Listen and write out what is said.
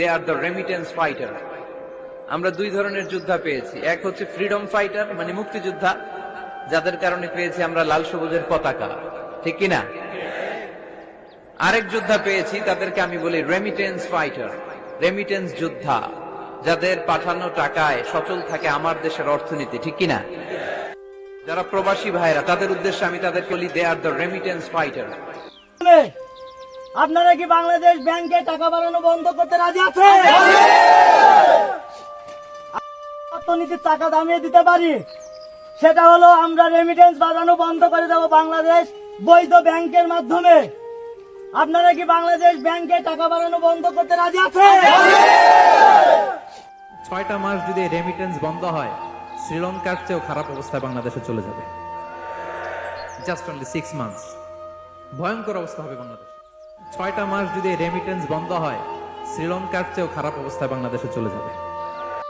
They are the remittance fighter আমরা দুই ধরনের যোদ্ধা পেয়েছি। এক হচ্ছে ফ্রিডম ফাইটার মানে মুক্তিযোদ্ধা, যাদের কারণে পেয়েছি আমরা লাল সবুজের পতাকা। ঠিক কিনা? আরেক যোদ্ধা পেয়েছি, তাদেরকে আমি বলি রেমিটেন্স ফাইটার রেমিটেন্স যোদ্ধা, যাদের পাঠানো টাকায় সচল থাকে আমার দেশের অর্থনীতি। ঠিক কিনা? যারা প্রবাসী ভাইরা, তাদের উদ্দেশ্যে আমি তাদেরকে বলি they are the remittance fighter আপনারা কি বাংলাদেশ ব্যাংকে টাকা বাড়ানো বন্ধ করতে রাজি আছে অর্থনীতির টাকা দামিয়ে দিতে পারি। সেটা হলো আমরা রেমিটেন্স বাড়ানো বন্ধ করে দেবো বাংলাদেশ বৈধ ব্যাংকের মাধ্যমে। আপনারা কি বাংলাদেশ ব্যাংকে টাকা বাড়ানো বন্ধ করতে রাজি আছে ছয়টা মাস যদি রেমিটেন্স বন্ধ হয়, শ্রীলঙ্কার চেয়েও খারাপ অবস্থায় বাংলাদেশে চলে যাবে। জাস্ট অনলি সিক্স মান্থস ভয়ঙ্কর অবস্থা হবে বাংলাদেশ। ছয়টা মাস যদি রেমিটেন্স বন্ধ হয় শ্রীলঙ্কার চেয়েও খারাপ অবস্থায় বাংলাদেশে চলে যাবে।